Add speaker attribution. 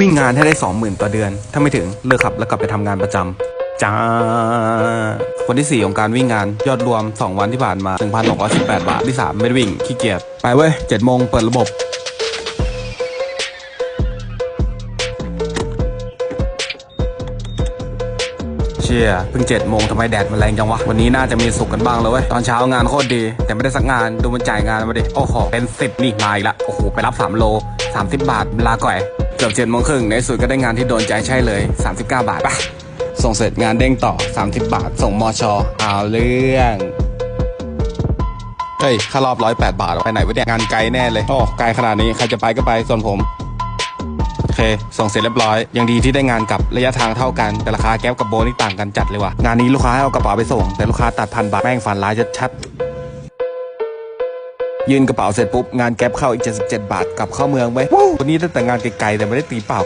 Speaker 1: วิ่งงานให้ได้สองหมื่นต่อเดือน ถ้าไม่ถึงเลิกขับแล้วกลับไปทำงานประจำจ้าวันที่ 4 ของการวิ่งงานยอดรวม 2 วันที่ผ่านมา 1,218 บาท ที่ 3 ไม่ได้วิ่ง ขี้เกียจ ไปเว้ย7โมงเปิดระบบ เชี่ยเพิ่งเจ็ดโมงทำไมแดดมันแรงจังวะ วันนี้น่าจะมีสุกกันบ้างเลยเว้ย ตอนเช้างานโคตรดี แต่ไม่ได้สักงาน ดูมันจ่ายงานมาดิ โอ้โห เป็นสิบนี่มาอีกละ โอ้โห ไปรับ 3 โล 30 บาทเวลาก่อย กือบเจ็ดโมงครึ่งในสุดก็ได้งานที่โดนใจใช่เลย 39 บาทปะส่งเสร็จงานเด้งต่อ 30 บาท ส่งมอชอเอาเรื่องเฮ้ยค่ารอบร้อยแปดบาทไปไหนวะเนี่ยงานไกลแน่เลยโอ้ไกลขนาดนี้ใครจะไปก็ไปส่วนผมโอเค ส่งเสร็จเรียบร้อย ยังดีที่ได้งานกับระยะทางเท่ากัน แต่ราคาแก๊ปกับโบนี่ต่างกันจัดเลยว่ะงานนี้ลูกค้าให้เอากระเป๋าไปส่ง แต่ลูกค้าตัดพันบาทแม่งฝันร้ายชัดๆ ยืนกระเป๋าเสร็จปุ๊บ งานแก๊ปเข้าอีก 77 บาท กลับเข้าเมืองไว้ยวู้วันนี้ตั้งแต่งานไกลๆ แต่ไม่ได้ตีเปล่า